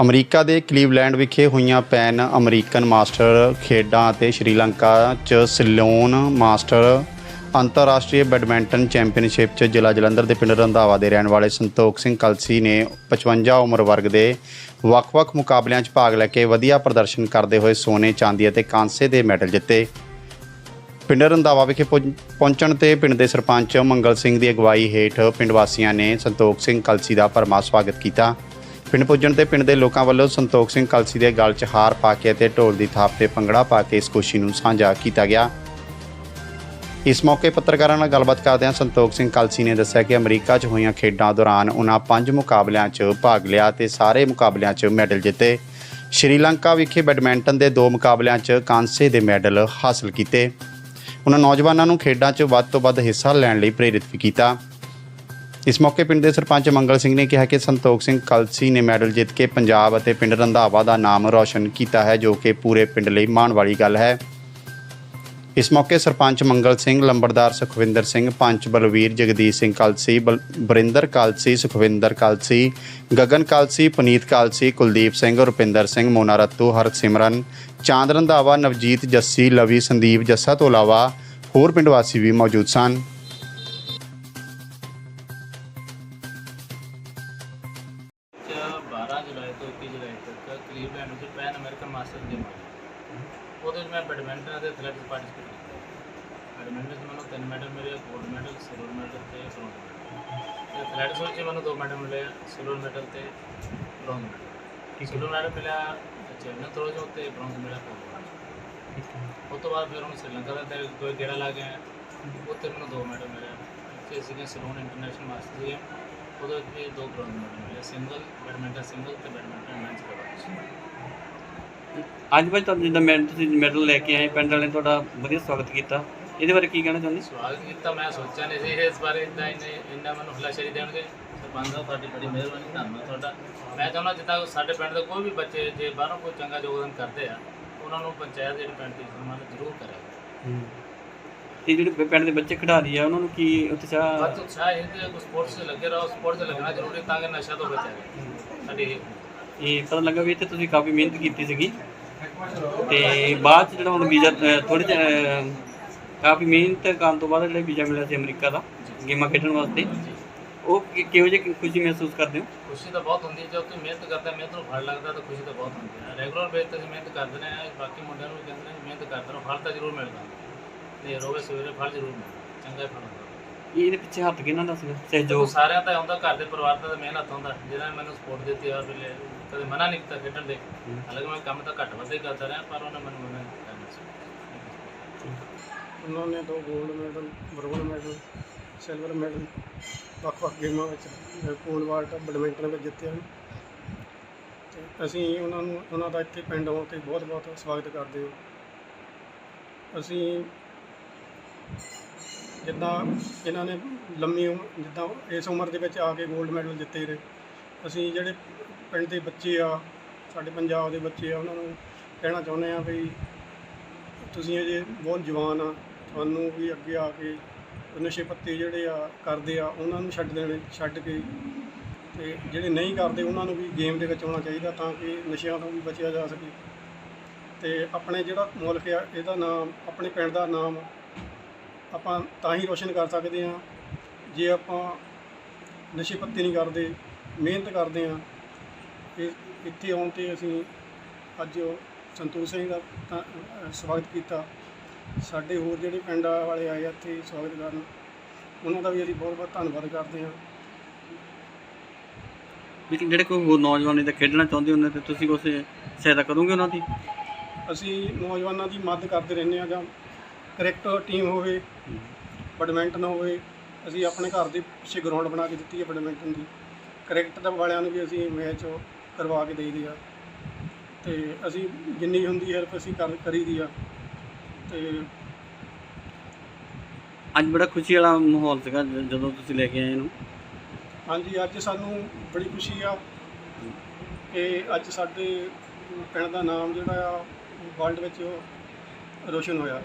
America ਦੇ Cleveland ਵਿਖੇ ਹੋਈਆਂ ਪੈਨ ਅਮਰੀਕਨ ਮਾਸਟਰ ਖੇਡਾਂ ਅਤੇ ਸ਼੍ਰੀਲੰਕਾ 'ਚ ਸਿਲੋਨ ਮਾਸਟਰ ਅੰਤਰਰਾਸ਼ਟਰੀ ਬੈਡਮਿੰਟਨ ਚੈਂਪੀਅਨਸ਼ਿਪ 'ਚ ਜ਼ਿਲ੍ਹਾ ਜਲੰਧਰ ਦੇ ਪਿੰਡ ਰੰਧਾਵਾ ਦੇ ਰਹਿਣ ਵਾਲੇ ਸੰਤੋਖ ਸਿੰਘ ਕਲਸੀ ਨੇ 55 ਉਮਰ ਵਰਗ ਦੇ ਵੱਖ-ਵੱਖ ਮੁਕਾਬਲਿਆਂ 'ਚ ਭਾਗ ਲੈ ਕੇ ਵਧੀਆ ਪ੍ਰਦਰਸ਼ਨ ਕਰਦੇ ਹੋਏ ਸੋਨੇ, ਚਾਂਦੀ ਅਤੇ ਕਾਂਸੇ ਦੇ ਮੈਡਲ ਜਿੱਤੇ। ਪਿੰਡ ਰੰਧਾਵਾ ਵਿਖੇ ਪਹੁੰ- ਪਹੁੰਚਣ ਤੇ ਪਿੰਡ ਦੇ ਸਰਪੰਚ ਮੰਗਲ ਸਿੰਘ ਦੀ ਅਗਵਾਈ ਹੇਠ ਪਿੰਡ ਵਾਸੀਆਂ ਨੇ ਸੰਤੋਖ ਸਿੰਘ ਕਲਸੀ ਦਾ ਭਰਮਾ ਸਵਾਗਤ ਕੀਤਾ ਪਿੰਡ ਪੁੱਜਣ ਤੇ ਪਿੰਡ ਦੇ ਲੋਕਾਂ ਵੱਲੋਂ ਸੰਤੋਖ ਸਿੰਘ ਕਲਸੀ ਦੇ ਗਲ 'ਚ ਹਾਰ ਪਾ ਕੇ ਅਤੇ ਢੋਲ ਦੀ ਥਾਪ ਤੇ ਭੰਗੜਾ ਪਾ ਕੇ ਇਸ ਖੁਸ਼ੀ ਨੂੰ ਸਾਂਝਾ ਕੀਤਾ ਗਿਆ। ਇਸ ਮੌਕੇ ਪੱਤਰਕਾਰਾਂ ਨਾਲ ਗੱਲਬਾਤ ਕਰਦਿਆਂ ਸੰਤੋਖ ਸਿੰਘ ਕਲਸੀ ਨੇ ਦੱਸਿਆ ਕਿ ਅਮਰੀਕਾ 'ਚ ਹੋਈਆਂ ਖੇਡਾਂ ਦੌਰਾਨ ਉਹਨਾਂ ਪੰਜ ਮੁਕਾਬਲਿਆਂ 'ਚ ਭਾਗ ਲਿਆ ਤੇ ਸਾਰੇ ਮੁਕਾਬਲਿਆਂ 'ਚ ਮੈਡਲ ਜਿੱਤੇ। ਸ਼੍ਰੀਲੰਕਾ ਵਿਖੇ ਬੈਡਮਿੰਟਨ ਦੇ ਦੋ ਮੁਕਾਬਲਿਆਂ 'ਚ ਕਾਂਸੇ ਦੇ ਮੈਡਲ ਹਾਸਲ ਕੀਤੇ। ਉਹਨਾਂ ਨੌਜਵਾਨਾਂ ਨੂੰ ਖੇਡਾਂ 'ਚ ਵੱਧ ਤੋਂ ਵੱਧ ਹਿੱਸਾ ਲੈਣ ਲਈ ਪ੍ਰੇਰਿਤ ਵੀ ਕੀਤਾ। ਇਸ ਮੌਕੇ ਪਿੰਡ ਦੇ ਸਰਪੰਚ ਮੰਗਲ ਸਿੰਘ ਨੇ ਕਿਹਾ ਕਿ ਸੰਤੋਖ ਸਿੰਘ ਕਲਸੀ ਨੇ ਮੈਡਲ ਜਿੱਤ ਕੇ ਪੰਜਾਬ ਅਤੇ ਪਿੰਡ ਰੰਧਾਵਾ ਦਾ ਨਾਮ ਰੌਸ਼ਨ ਕੀਤਾ ਹੈ, ਜੋ ਕਿ ਪੂਰੇ ਪਿੰਡ ਲਈ ਮਾਣ ਵਾਲੀ ਗੱਲ ਹੈ। ਇਸ ਮੌਕੇ ਸਰਪੰਚ ਮੰਗਲ ਸਿੰਘ, ਲੰਬੜਦਾਰ ਸੁਖਵਿੰਦਰ ਸਿੰਘ, ਪੰਚ ਬਲਵੀਰ, ਜਗਦੀਸ਼ ਸਿੰਘ ਕਲਸੀ, ਬਲ- ਬਰਿੰਦਰ ਕਲਸੀ, ਸੁਖਵਿੰਦਰ ਕਲਸੀ, ਗਗਨ ਕਲਸੀ, ਪੁਨੀਤ ਕਲਸੀ, ਕੁਲਦੀਪ ਸਿੰਘ, ਰੁਪਿੰਦਰ ਸਿੰਘ, ਮੋਨਾ ਰੱਤੂ, ਹਰਸਿਮਰਨ, ਚਾਂਦ ਰੰਧਾਵਾ, ਨਵਜੀਤ ਜੱਸੀ, ਲਵੀ ਸੰਦੀਪ ਜੱਸਾ ਤੋਂ ਇਲਾਵਾ ਹੋਰ ਪਿੰਡ ਵਾਸੀ ਵੀ ਮੌਜੂਦ ਸਨ। ਕਲੀਵਲੈਂਡ ਵਿੱਚ ਪੈਨ ਅਮਰੀਕਨ ਮਾਸਟਰ ਗੇਮ ਹੋਈ ਉਹਦੇ ਵਿੱਚ ਮੈਂ ਬੈਡਮਿੰਟਨ ਅਤੇ ਐਥਲੈਟਿਕਸ ਪਾਰਟਿਸਿਪੇਟ ਕੀਤਾ ਬੈਡਮਿੰਟਨ 'ਚ ਮੈਨੂੰ ਤਿੰਨ ਮੈਡਲ ਮਿਲੇ ਗੋਲਡ ਮੈਡਲ ਸਿਲਵਰ ਮੈਡਲ ਤੇ ਬ੍ਰੌਂਜ਼ ਮੈਡਲ ਤੇ ਐਥਲੈਟਿਕਸ ਵਿੱਚ ਮੈਨੂੰ ਦੋ ਮੈਡਲ ਮਿਲੇ ਸਿਲਵਰ ਮੈਡਲ ਤੇ ਬ੍ਰੌਂਜ਼ ਮੈਡਲ ਸਿਲਵਰ ਮੈਡਲ ਮਿਲਿਆ ਚੈਲੰਜ ਥਰੋ ਜੋ ਤੇ ਬ੍ਰੌਂਜ਼ ਮਿਲਿਆ ਪੋਲ ਉਸ ਤੋਂ ਬਾਅਦ ਫਿਰ ਹੁਣ ਸ੍ਰੀਲੰਕਾ ਦਾ ਤੇ ਕੋਈ ਗੇੜਾ ਲਾ ਆਇਆ ਉੱਥੇ ਮੈਨੂੰ ਦੋ ਮੈਡਲ ਮਿਲੇ। ਤੇ ਸੀਗੇ ਸਿਲੋਨ ਇੰਟਰਨੈਸ਼ਨਲ ਮਾਸਟਰ ਗੇਮ ਉਹਦੇ ਵਿੱਚ ਵੀ ਦੋ ਮੈਡਲ ਮਿਲੇ ਸਿੰਗਲ ਬੈਡਮਿੰਟਨ ਸਿੰਗਲ ਤੇ ਬੈਡਮਿੰਟਨ ਮੈਨਸ ਡਬਲ ਅੱਜ ਭਾਈ ਤੁਹਾਨੂੰ ਜਿੱਦਾਂ ਮੈਡਲ ਤੁਸੀਂ ਮੈਡਲ ਲੈ ਕੇ ਆਏ ਪਿੰਡ ਵਾਲਿਆਂ ਨੇ ਤੁਹਾਡਾ ਵਧੀਆ ਸਵਾਗਤ ਕੀਤਾ। ਇਹਦੇ ਬਾਰੇ ਕੀ ਕਹਿਣਾ ਚਾਹੁੰਦੇ? ਸਵਾਗਤ ਕੀਤਾ ਮੈਂ ਸੋਚਿਆ ਨਹੀਂ ਸੀ ਇਸ ਬਾਰੇ ਇਦਾਂ ਇਹਨੇ ਇੰਨਾ ਮੈਨੂੰ ਹਲਾਸ਼ੇਰੀ ਦੇਣਗੇ। ਸਰਪੰਚ ਸਾਹਿਬ ਤੁਹਾਡੀ ਬੜੀ ਮਿਹਰਬਾਨੀ ਧੰਨਵਾਦ ਤੁਹਾਡਾ। ਮੈਂ ਚਾਹੁੰਦਾ ਜਿੱਦਾਂ ਸਾਡੇ ਪਿੰਡ ਦੇ ਕੋਈ ਵੀ ਬੱਚੇ ਜੇ ਬਾਹਰੋਂ ਕੋਈ ਚੰਗਾ ਯੋਗਦਾਨ ਕਰਦੇ ਆ ਉਹਨਾਂ ਨੂੰ ਪੰਚਾਇਤ ਜਿਹੜੀ ਪਿੰਡ ਦੀ ਸਨਮਾਨ ਜ਼ਰੂਰ ਕਰੇ ਤੇ ਜਿਹੜੇ ਪਿੰਡ ਦੇ ਬੱਚੇ ਖਿਡਾਰੀ ਆ ਉਹਨਾਂ ਨੂੰ ਕੀ ਉਤਸ਼ਾਹ ਵੱਧ ਉਤਸ਼ਾਹ ਇਹ ਤੇ ਸਪੋਰਟਸ 'ਚ ਲੱਗੇ ਰਹੋ ਸਪੋਰਟਸ 'ਚ ਲੱਗਣਾ ਜ਼ਰੂਰੀ ਤਾਂ ਕਿ ਨਸ਼ਾ ਤੋਂ ਬਚਿਆ ਰਹੇ ਸਾਡੀ ਇਹ ਇਹ ਪਤਾ ਲੱਗਾ ਵੀ ਇੱਥੇ ਤੁਸੀਂ ਕਾਫੀ ਮਿਹਨਤ ਕੀਤੀ ਸੀਗੀ। ਤੇ ਬਾਅਦ ਚ ਜਿਹੜਾ ਹੁਣ ਵੀਜ਼ਾ ਥੋੜੇ ਕਾਫੀ ਮਿਹਨਤ ਕਰਨ ਤੋਂ ਬਾਅਦ ਜਿਹੜਾ ਵੀਜ਼ਾ ਮਿਲਿਆ ਸੀ ਅਮਰੀਕਾ ਦਾ ਗੇਮਾਂ ਖੇਡਣ ਵਾਸਤੇ। ਉਹ ਕਿ- ਕਿਹੋ ਜਿਹੀ ਖੁਸ਼ੀ ਮਹਿਸੂਸ ਕਰਦੇ ਹੋ? ਖੁਸ਼ੀ ਤਾਂ ਬਹੁਤ ਹੁੰਦੀ ਹੈ ਜਦੋਂ ਤੁਸੀਂ ਮਿਹਨਤ ਕਰਦੇ ਮਿਹਨਤ ਨੂੰ ਫਲ ਲੱਗਦਾ ਤਾਂ ਖੁਸ਼ੀ ਤਾਂ ਬਹੁਤ ਹੁੰਦੀ ਹੈ। ਰੈਗੂਲਰ ਬੇਸ ਤੇ ਮਿਹਨਤ ਕਰਦੇ ਨੇ ਬਾਕੀ ਮੁੰਡਿਆਂ ਨੂੰ ਵੀ ਕਹਿੰਦੇ ਨੇ ਮਿਹਨਤ ਕਰਦੇ ਰਹੋ ਫਲ ਤਾਂ ਜ਼ਰੂਰ ਮਿਲਦਾ। ਤੇ ਰੋਵੇ ਸਵੇਰੇ ਫਲ ਜ਼ਰੂਰ ਮਿਲਦਾ ਚੰਗਾ ਹੀ ਫਲ ਹੁੰਦਾ ਇਹਦੇ ਪਿੱਛੇ ਹੱਥ ਕਿਹਨਾਂ ਦਾ ਸੀਗਾ? ਜੋ ਸਹਿਯੋਗ ਸਾਰਿਆਂ ਦਾ ਹੁੰਦਾ ਘਰ ਦੇ ਪਰਿਵਾਰ ਦਾ ਤਾਂ ਮਿਹਨਤ ਹੁੰਦਾ। ਜਿਹਨਾਂ ਨੇ ਮੈਨੂੰ ਸਪੋਰਟ ਦਿੱਤੀ ਆ ਵੇਲੇ ਕਦੇ ਮਨਾ ਨਹੀਂ ਕੀਤਾ ਖੇਡਣ ਦੇ। ਹਾਲਾਂਕਿ ਮੈਂ ਕੰਮ ਤਾਂ ਘੱਟ ਵੱਧ ਹੀ ਕਰਦਾ ਰਿਹਾ ਪਰ ਉਹਨੇ ਮੈਨੂੰ ਮਨਾ ਨਹੀਂ ਕੀਤਾ। ਉਹਨਾਂ ਨੇ ਦੋ 골ਡ medal bronze medal silver medal ਵੱਖ-ਵੱਖ ਗੇਮਾਂ ਵਿੱਚ ਪੂਲ ਵਾਲਟ ਬੈਡਮਿੰਟਨ ਵਿੱਚ ਜਿੱਤੇ ਹਨ। ਤੇ ਅਸੀਂ ਉਹਨਾਂ ਨੂੰ ਉਹਨਾਂ ਦਾ ਇੱਥੇ ਪਿੰਡ ਆਉਣ ਤੇ ਬਹੁਤ-ਬਹੁਤ ਸਵਾਗਤ ਕਰਦੇ ਹਾਂ। ਅਸੀਂ ਜਿੱਦਾਂ ਇਹਨਾਂ ਨੇ ਲੰਮੀ ਉਮ- ਜਿੱਦਾਂ ਇਸ ਉਮਰ ਦੇ ਵਿੱਚ ਆ ਕੇ 골ਡ ਮੈਡਲ ਜਿੱਤੇ ਨੇ ਅਸੀਂ ਜਿਹੜੇ ਪਿੰਡ ਦੇ ਬੱਚੇ ਆ, ਸਾਡੇ ਪੰਜਾਬ ਦੇ ਬੱਚੇ ਆ, ਉਹਨਾਂ ਨੂੰ ਕਹਿਣਾ ਚਾਹੁੰਦੇ ਆ ਵੀ ਤੁਸੀਂ ਅਜੇ ਬਹੁਤ ਜਵਾਨ ਆ, ਤੁਹਾਨੂੰ ਵੀ ਅੱਗੇ ਆ ਕੇ ਨਸ਼ੇ ਪੱਤੇ ਜਿਹੜੇ ਆ ਕਰਦੇ ਆ, ਉਹਨਾਂ ਨੂੰ ਛੱਡ ਦੇਣੇ, ਛੱਡ ਕੇ ਤੇ ਜਿਹੜੇ ਨਹੀਂ ਕਰਦੇ, ਉਹਨਾਂ ਨੂੰ ਵੀ ਗੇਮ ਦੇ ਵਿੱਚ ਆਉਣਾ ਚਾਹੀਦਾ ਤਾਂ ਕਿ ਨਸ਼ਿਆਂ ਤੋਂ ਵੀ ਬਚਿਆ ਜਾ ਸਕੇ। ਤੇ ਆਪਣੇ ਜਿਹੜਾ ਮੁਲਕ ਆ, ਇਹਦਾ ਨਾਮ, ਆਪਣੇ ਪਿੰਡ ਦਾ ਨਾਮ ਆਪਾਂ ਤਾਂ ਹੀ ਰੋਸ਼ਨ ਕਰ ਸਕਦੇ ਆ ਜੇ ਆਪਾਂ ਨਸ਼ੇ ਪੱਤੇ ਨਹੀਂ ਕਰਦੇ ਮਿਹਨਤ ਕਰਦੇ ਆ ਇਹ ਇੱਥੇ ਆਉਣ ਤੇ ਅਸੀਂ ਅੱਜ ਸੰਤੋਖ ਸਿੰਘ ਦਾ ਤਾਂ, ਸਵਾਗਤ ਕੀਤਾ। ਸਾਡੇ ਹੋਰ ਜਿਹੜੇ ਪਿੰਡ ਵਾਲੇ ਆਏ ਆ ਇੱਥੇ ਸਵਾਗਤ ਕਰਨ ਉਹਨਾਂ ਦਾ ਵੀ ਅਸੀਂ ਬਹੁਤ ਬਹੁਤ ਧੰਨਵਾਦ ਕਰਦੇ ਹਾਂ। ਵੀ ਜਿਹੜੇ ਕੋਈ ਹੋਰ ਨੌਜਵਾਨ ਇਹਦਾ ਖੇਡਣਾ ਚਾਹੁੰਦੇ ਉਹਨਾਂ ਤੇ ਤੁਸੀਂ ਕੁਛ ਸਹਾਇਤਾ ਕਰੋਗੇ ਉਹਨਾਂ ਦੀ? ਅਸੀਂ ਨੌਜਵਾਨਾਂ ਦੀ ਮਦਦ ਕਰਦੇ ਰਹਿੰਦੇ ਹਾਂ ਜਾਂ ਕ੍ਰਿਕਟ ਟੀਮ ਹੋਵੇ ਬੈਡਮਿੰਟਨ ਹੋਵੇ ਅਸੀਂ ਆਪਣੇ ਘਰ ਦੇ ਪਿੱਛੇ ਗਰਾਊਂਡ ਬਣਾ ਕੇ ਦਿੱਤੀ ਹੈ ਬੈਡਮਿੰਟਨ ਦੀ। ਕ੍ਰਿਕਟ ਦਾ ਵਾਲਿਆਂ ਨੂੰ ਵੀ ਅਸੀਂ ਮੈਚ ਕਰਵਾ ਕੇ ਦੇਈਦੇ ਆ। ਤੇ ਅਸੀਂ ਜਿੰਨੀ ਹੁੰਦੀ ਹੈਲਪ ਅਸੀਂ ਕਰ ਕਰੀਦੀ ਆ। ਤੇ ਅੱਜ ਬੜਾ ਖੁਸ਼ੀ ਵਾਲਾ ਮਾਹੌਲ ਸੀਗਾ ਜ- ਜਦੋਂ ਤੁਸੀਂ ਲੈ ਕੇ ਆਏ ਇਹਨੂੰ। ਹਾਂਜੀ ਅੱਜ ਸਾਨੂੰ ਬੜੀ ਖੁਸ਼ੀ ਆ ਕਿ ਅੱਜ ਸਾਡੇ ਪਿੰਡ ਦਾ ਨਾਮ ਜਿਹੜਾ ਆ ਵਰਲਡ ਵਿੱਚ ਰੋਸ਼ਨ ਹੋਇਆ।